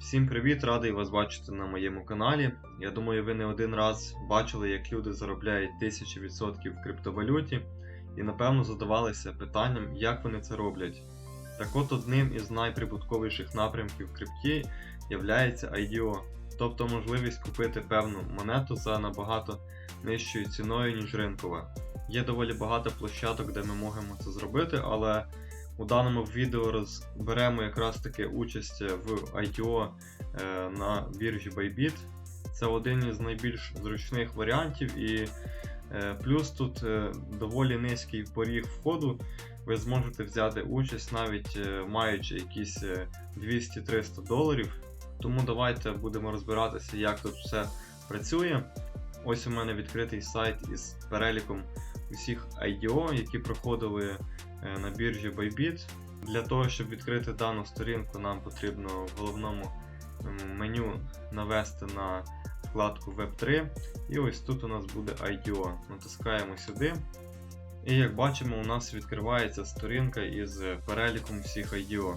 Всім привіт, радий вас бачити на моєму каналі. Я думаю, ви не один раз бачили, як люди заробляють тисячі відсотків в криптовалюті, і напевно задавалися питанням, як вони це роблять. Так от одним із найприбутковіших напрямків в крипті є IDO, тобто можливість купити певну монету за набагато нижчою ціною, ніж ринкова. Є доволі багато площадок, де ми можемо це зробити, але у даному відео розберемо якраз таки участь в ITO е, на біржі Bybit. Це один із найбільш зручних варіантів, і е, плюс тут е, доволі низький поріг входу. Ви зможете взяти участь навіть маючи якісь е, 200-300 доларів. Тому давайте будемо розбиратися, як тут все працює. Ось у мене відкритий сайт із переліком усіх IDO, які проходили на біржі Bybit. Для того, щоб відкрити дану сторінку, нам потрібно в головному меню навести на вкладку Web3. І ось тут у нас буде IDO. Натискаємо сюди. І як бачимо, у нас відкривається сторінка із переліком всіх IDO.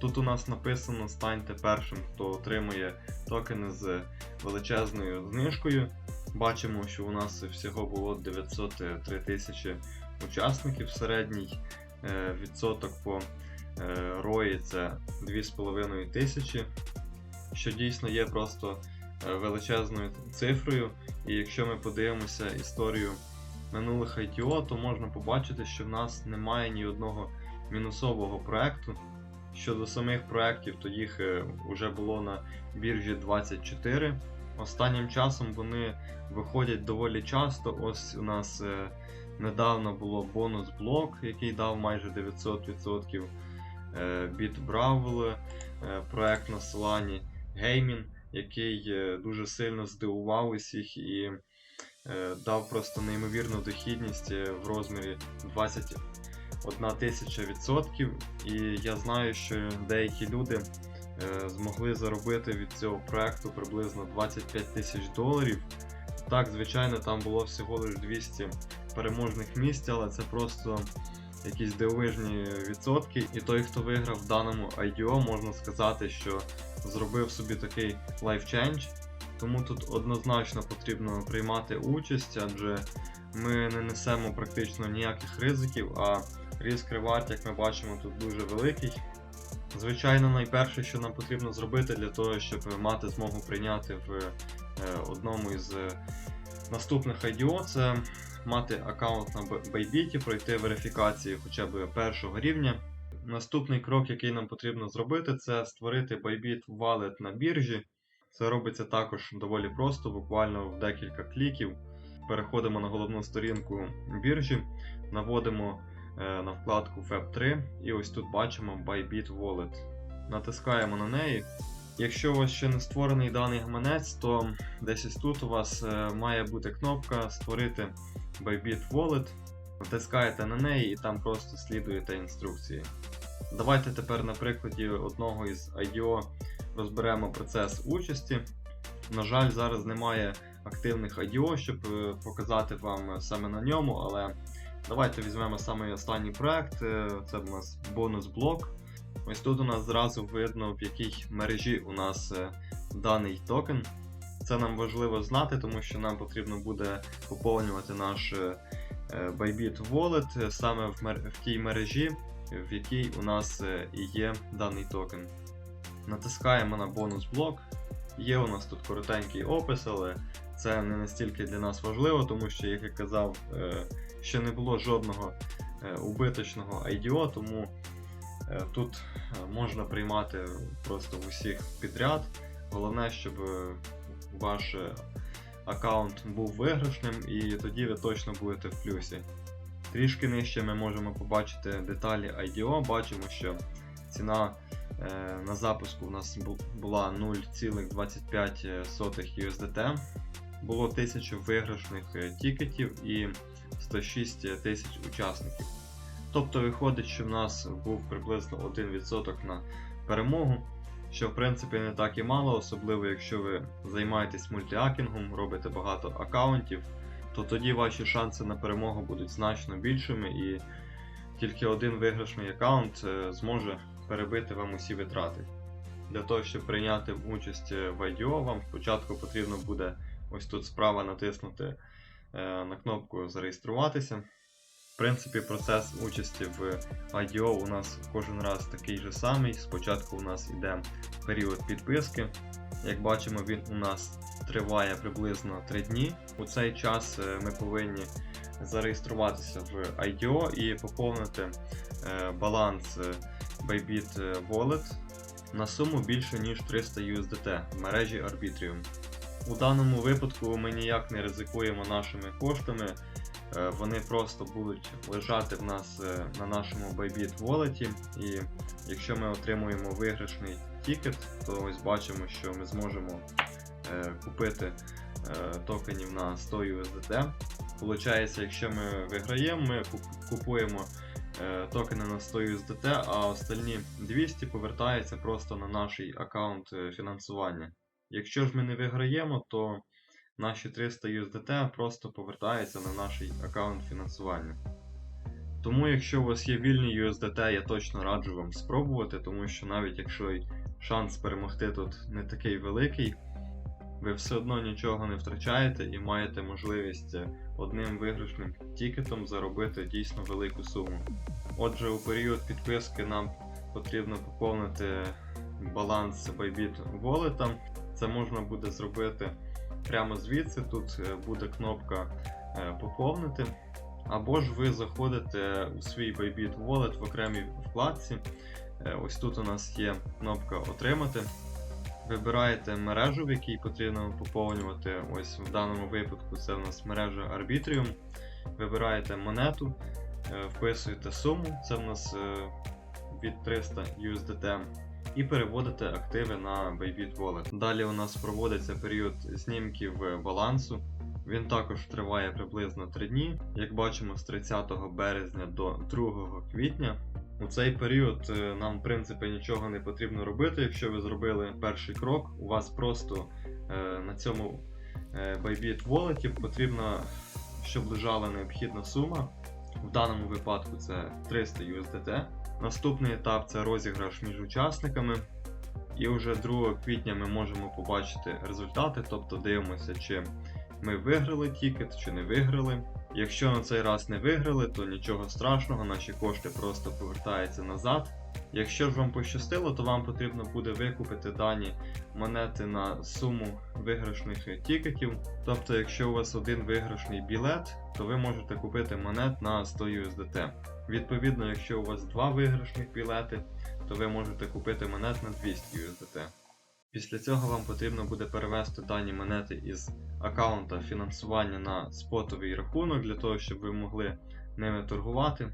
Тут у нас написано станьте першим, хто отримує токени з величезною знижкою. Бачимо, що у нас всього було 903 тисячі учасників. Середній е, відсоток по е, ROI це 2,5 тисячі, що дійсно є просто е, величезною цифрою. І якщо ми подивимося історію минулих ITO, то можна побачити, що в нас немає ні одного мінусового проекту. Щодо самих проєктів, то їх вже було на біржі 24. Останнім часом вони виходять доволі часто. Ось у нас е, недавно було бонус блок, який дав майже 900%. Е, BitBrawl, е, проект на Solana, Gaming, який е, дуже сильно здивував усіх і дав просто неймовірну дохідність в розмірі 21 тисяча відсотків. І я знаю, що деякі люди змогли заробити від цього проекту приблизно 25 тисяч доларів. Так, звичайно, там було всього лише 200 переможних місць, але це просто якісь дивовижні відсотки. І той, хто виграв в даному IDO, можна сказати, що зробив собі такий change. Тому тут однозначно потрібно приймати участь, адже ми не несемо практично ніяких ризиків, а ризик ревард, як ми бачимо, тут дуже великий. Звичайно, найперше, що нам потрібно зробити для того, щоб мати змогу прийняти в е, одному із е, наступних IDO, це мати аккаунт на Bybit, пройти верифікацію хоча б першого рівня. Наступний крок, який нам потрібно зробити, це створити Bybit Wallet на біржі. Це робиться також доволі просто, буквально в декілька кліків. Переходимо на головну сторінку біржі, наводимо е, на вкладку Web3 і ось тут бачимо Bybit Wallet. Натискаємо на неї. Якщо у вас ще не створений даний гаманець, то десь ось тут у вас е, має бути кнопка Створити Bybit Wallet. Натискаєте на неї і там просто слідуєте інструкції. Давайте тепер на прикладі одного із IDO розберемо процес участі. На жаль, зараз немає активних IDO, щоб е, показати вам саме на ньому, але давайте візьмемо саме останній проект. е, Це у нас бонус блок. Ось тут у нас зразу видно, в якій мережі у нас е, даний токен. Це нам важливо знати, тому що нам потрібно буде поповнювати наш е, е, Bybit Wallet саме в, тій мережі, в якій у нас і є даний токен. Натискаємо на бонус блок. Є у нас тут коротенький опис, але це не настільки для нас важливо, тому що, як я казав, ще не було жодного убиточного IDO, тому тут е, можна приймати просто усіх підряд. Головне, щоб е, ваш е, аккаунт був виграшним, і тоді ви точно будете в плюсі. Трішки нижче ми можемо побачити деталі IDO. Бачимо, що ціна е, на запуску у нас була 0,25 USDT. Було 1000 виграшних е, тікетів і 106 тисяч учасників. Тобто виходить, що в нас був приблизно 1% на перемогу, що в принципі не так і мало, особливо якщо ви займаєтесь мультиакінгом, робите багато аккаунтів, то тоді ваші шанси на перемогу будуть значно більшими і тільки один виграшний аккаунт е, зможе перебити вам усі витрати. Для того, щоб прийняти участь е, в IDO, вам спочатку потрібно буде ось тут справа натиснути е, на кнопку Зареєструватися. В принципі, процес участі в IDO у нас кожен раз такий же самий. Спочатку у нас йде період підписки. Як бачимо, він у нас триває приблизно 3 дні. У цей час е, ми повинні зареєструватися в IDO і поповнити е, баланс е, Bybit Wallet на суму більше ніж 300 USDT в мережі Arbitrium. У даному випадку ми ніяк не ризикуємо нашими коштами. Е, Вони просто будуть лежати в нас е, на нашому Bybit Wallet. І якщо ми отримуємо виграшний тікет, то ось бачимо, що ми зможемо е, купити токенів на 100 USDT. Получається, якщо ми виграємо, ми купуємо токени на 100 USDT, а остальні 200 повертаються просто на наш аккаунт фінансування. Якщо ж ми не виграємо, то наші 300 USDT просто повертаються на наш аккаунт фінансування. Тому, якщо у вас є вільні USDT, я точно раджу вам спробувати, тому що навіть якщо шанс перемогти тут не такий великий, ви все одно нічого не втрачаєте і маєте можливість е, одним виграшним тікетом заробити дійсно велику суму. Отже, у період підписки нам потрібно поповнити баланс Bybit Wallet. Це можна буде зробити прямо звідси. Тут е, буде кнопка е, Поповнити. Або ж ви заходите у свій Bybit Wallet в окремій вкладці. Е, Ось тут у нас є кнопка Отримати. Вибираєте мережу, в якій потрібно поповнювати. Ось в даному випадку це у нас мережа Arbitrium. Вибираєте монету, вписуєте суму, це в нас від 300 USDT, і переводите активи на Bybit Wallet. Далі у нас проводиться період знімків балансу. Він також триває приблизно 3 дні. Як бачимо, з 30 березня до 2 квітня. У цей період е, нам, в принципі, нічого не потрібно робити. Якщо ви зробили перший крок, у вас просто е, на цьому е, Bybit Wallet потрібно, щоб лежала необхідна сума. В даному випадку це 300 USDT. Наступний етап це розіграш між учасниками. І вже 2 квітня ми можемо побачити результати, тобто дивимося, чи ми виграли тікет, чи не виграли. Якщо на цей раз не виграли, то нічого страшного, наші кошти просто повертаються назад. Якщо ж вам пощастило, то вам потрібно буде викупити дані монети на суму виграшних тікетів. Тобто, якщо у вас один виграшний білет, то ви можете купити монет на 100 USDT. Відповідно, якщо у вас два виграшних білети, то ви можете купити монет на 200 USDT. Після цього вам потрібно буде перевести дані монети із аккаунта фінансування на спотовий рахунок для того, щоб ви могли ними торгувати.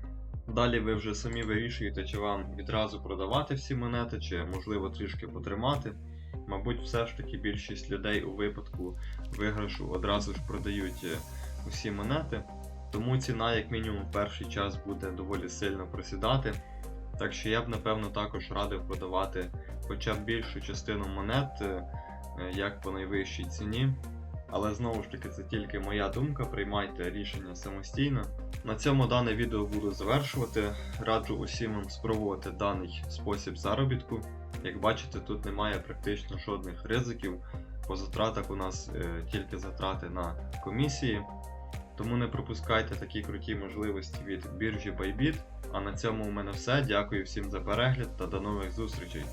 Далі ви вже самі вирішуєте, чи вам відразу продавати всі монети, чи можливо трішки потримати. Мабуть, все ж таки більшість людей у випадку виграшу одразу ж продають е, усі монети. Тому ціна, як мінімум, перший час буде доволі сильно просідати. Так що я б напевно також радив продавати хоча б більшу частину монет, е, е, як по найвищій ціні. Але знову ж таки, це тільки моя думка, приймайте рішення самостійно. На цьому дане відео буду завершувати. Раджу усім вам спробувати даний спосіб заробітку. Як бачите, тут немає практично жодних ризиків. По затратах у нас е, тільки затрати на комісії. Тому не пропускайте такі круті можливості від біржі Bybit. А на цьому у мене все. Дякую всім за перегляд та до нових зустрічей.